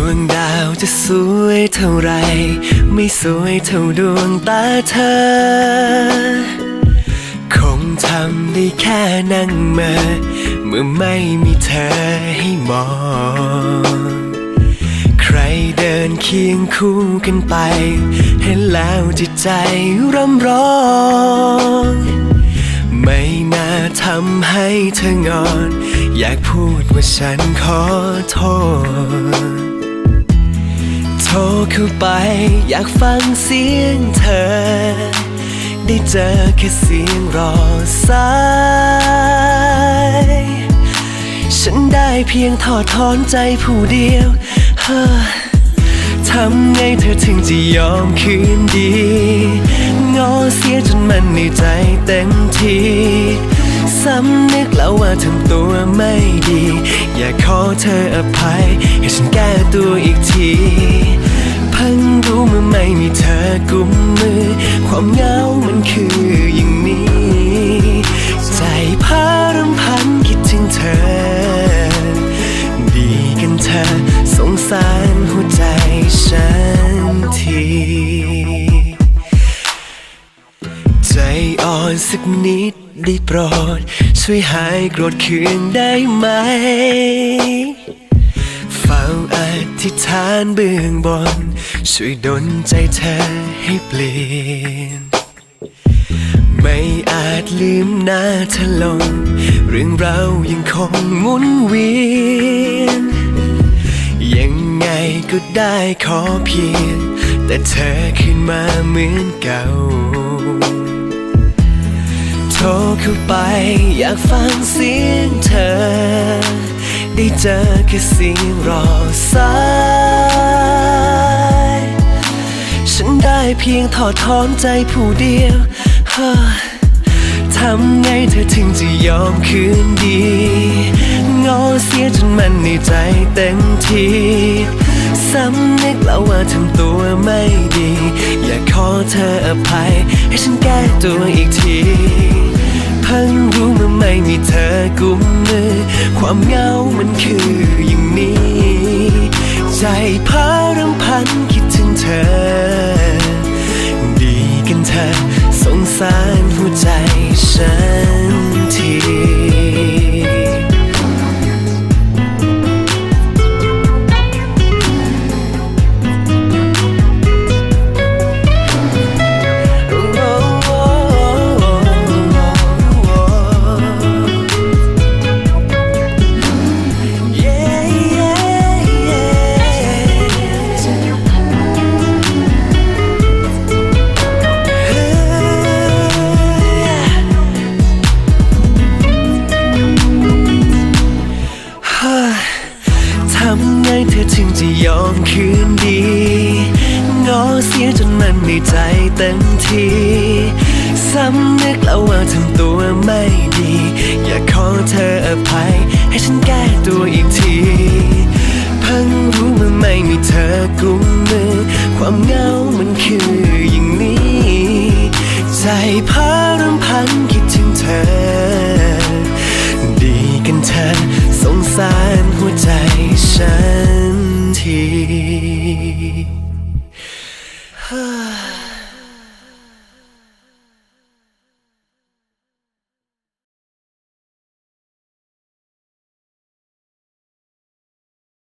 วงดาวจะสวยเท่าไร ไม่สวยเท่าดวงตาเธอ คงทำได้แค่นั่งเมื่อเมื่อไม่มีเธอให้มอง ใครเดินเคียงคู่กันไป เห็นแล้วจิตใจร่ำร้องไม่น่าทำให้เธองอน อยากพูดว่าฉันขอโทษ รเข้าไป อยากฟังเสียงเธอ ได้เจอแค่เสียงรอสาย ฉันได้เพียงถอดถอนใจผู้เดียวเฮ้อทำไงเธอถึงจะยอมคืนดี งอเสียจนมันในใจเต็มที สำนึกแล้วว่าทำตัวไม่ดี อยากขอเธออภัย ให้ฉันแก้ตัวอีกทีเพิ่งรู้เมื่อไม่มีเธอกุมมือ ความเหงามันคืออย่างนี้ ใจพารำพันคิดถึงเธอ ดีกันเธอสงสารหัวใจฉัน สักนิดได้โปรด ช่วยหายโกรธเคืนได้ไหมเฝ้าอธิษฐานเบื้องบน ช่วยดลใจเธอให้เปลี่ยน ไม่อาจลืมหน้าเธอลง เรื่องเรายังคงหมุนเวียน ยังไงก็ได้ขอเพียง แต่เธอขึ้นมาเหมือนเก่า รเข้าไป อยากฟังเสียงเธอ ได้เจอแค่เสียงรอสาย ฉันได้เพียงถอดถอนใจผู้เดียวทำไงเธอถึงจะยอมคืนดี งอเสียจนมันในใจเต็มทีสำนึกแล้วว่าทำตัวไม่ดี อยากขอเธออภัย ให้ฉันแก้ตัวอีกที พิ่งรู้เมื่อไม่มีเธอกุมมือ ความเหงามันคืออย่างนี้ ใจพารำพันคิดถึงเธอ ดีกันเธอสงสารหัวใจฉัน นมันในใจเต็มทีสำนึกแล้วว่าทำตัวไม่ดี อยากขอเธออภัย ให้ฉันแก้ตัวอีกทีเพิ่งรู้เมื่อไม่มีเธอกุมมือ ความเหงามันคืออย่างนี้ ใจพารำพันคิดถึงเธอ ดีกันเธอสงสารหัวใจ